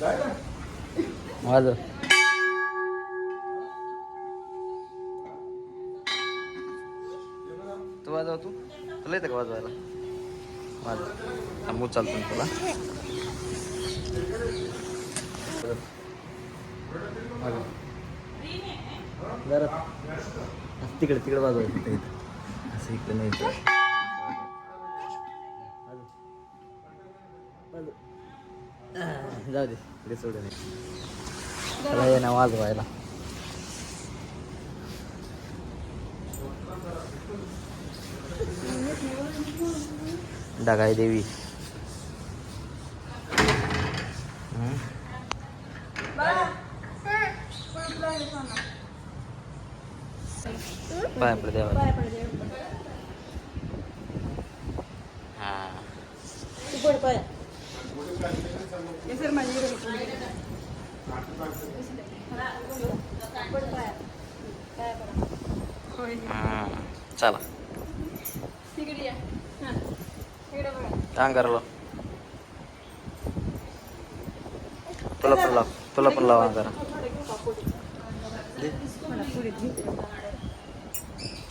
माझं. तू वाजव तू. तुला येतं का वाजवायला? माझं. थांबू चालतो ना तुला. जरा तिकडे तिकडे वाजवायचं असं इकडे नाही जाऊ दे इकडे सोडून. त्याला ये ना वाजवायला डगाई देवी. पाय पड देवा हा हा. चला अंगारला तुला पण लाव तुला पण लाव अंगारा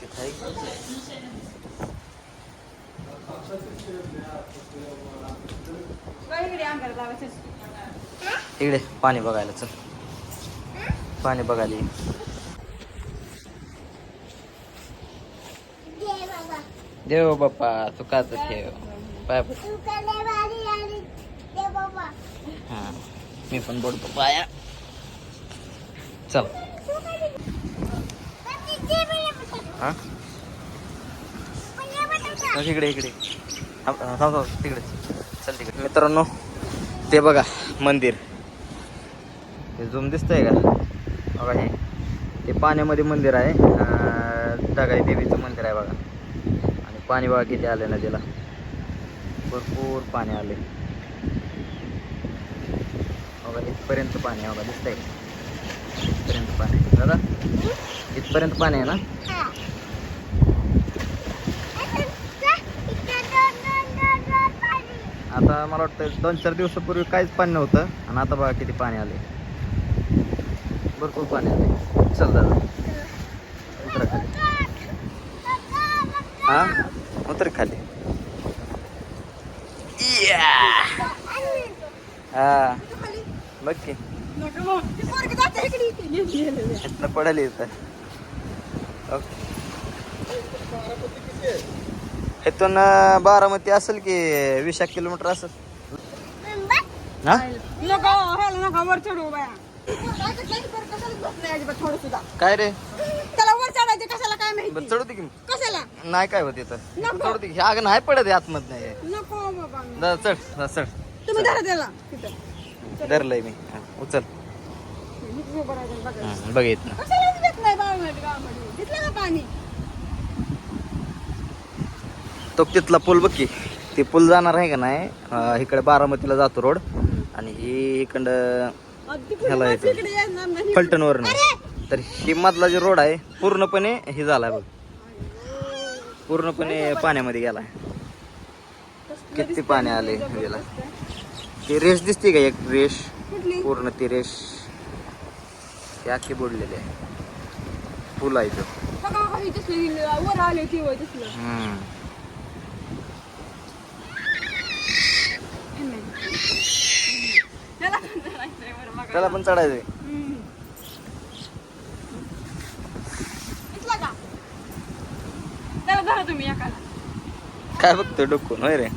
का? इकडे पाणी बघायला चल. पाणी बघायला देव बाप्पा तू का ठेव. पाय हा मी पण बोलतो पाया. चल. हा? बस इकडे इकडे. थांब थांब थांब, तिकडे. चल तिकडे. मित्रांनो ते बघा मंदिर. हे झूम दिसतंय का? बघा हे. ते पाण्यामध्ये मंदिर आहे. दगाई देवीचं मंदिर आहे बघा. आणि पाणी बघा किती आले नदीला. भरपूर पाणी आले बघा इथपर्यंत पाणी आहे बघा दिसतंय. आहे इथपर्यंत पाणी दादा इथपर्यंत पाणी आहे ना? आता मला वाटतं दोन चार दिवसापूर्वी काहीच पाणी नव्हतं आणि आता बघा किती पाणी आले भरपूर पाणी आले चल दादा. उतरा खाली. हा? उतर खाली. हा. बघ की. पडायला ओके. इथून बारामती असेल की वीस एक किलोमीटर असेल. हा? काय रे? त्याला बरं चढू दे की कशाला? नाही काय होत इथं. चढू दे की. अगं नाही पडत आतमध नाही नको बाबा. चढ चढ. तुम्ही धरा त्याला. तिथं. धरलंय मी. हा, उचल. बघा. बघ येत ना कशाला देत नाही बाळामध्ये गावामध्ये. घेतलं का पाणी? तो तिथला पूल बघ की ते पूल जाणार आहे का नाही? इकडे बारामतीला जातो रोड. आणि ही इकडं ह्याला येतं. फलटणवरून. तर ही मधला जो रोड आहे पूर्णपणे हे झालाय बघ. पूर्णपणे पाण्यामध्ये गेलाय. किती पाणी आले नदीला ती रेष दिसते का एक कुठली? पूर्ण ती रेष ती अख्खी बुडलेली आहे. पूल आहे तो बघा बघा, ही दिसली वर आली ती वर दिसलं हम्म. त्याला पण चढायचंय. काय बघतोय डोकून होय रे.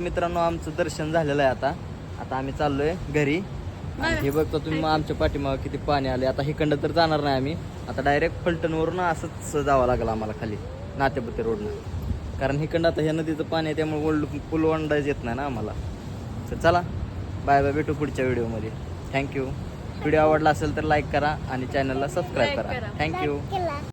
मित्रांनो आमचं दर्शन झालेलं आहे आता. आता आम्ही चाललोय घरी. हे बघतो तुम्ही आमच्या पाठीमागं किती पाणी आले आता हिकडं तर जाणार नाही आम्ही. आता डायरेक्ट फलटणवरून असंच जावं लागलं आम्हाला खाली. नातेपत्ते रोडनं. कारण हिकडं आता ह्या नदीचं पाणी आहे त्यामुळे ओल्ड पूल वंडायच येत नाही ना आम्हाला. तर चला बाय बाय भेटू पुढच्या व्हिडिओमध्ये थँक्यू व्हिडिओ आवडला असेल तर लाईक करा आणि चॅनलला सबस्क्राईब करा. थँक्यू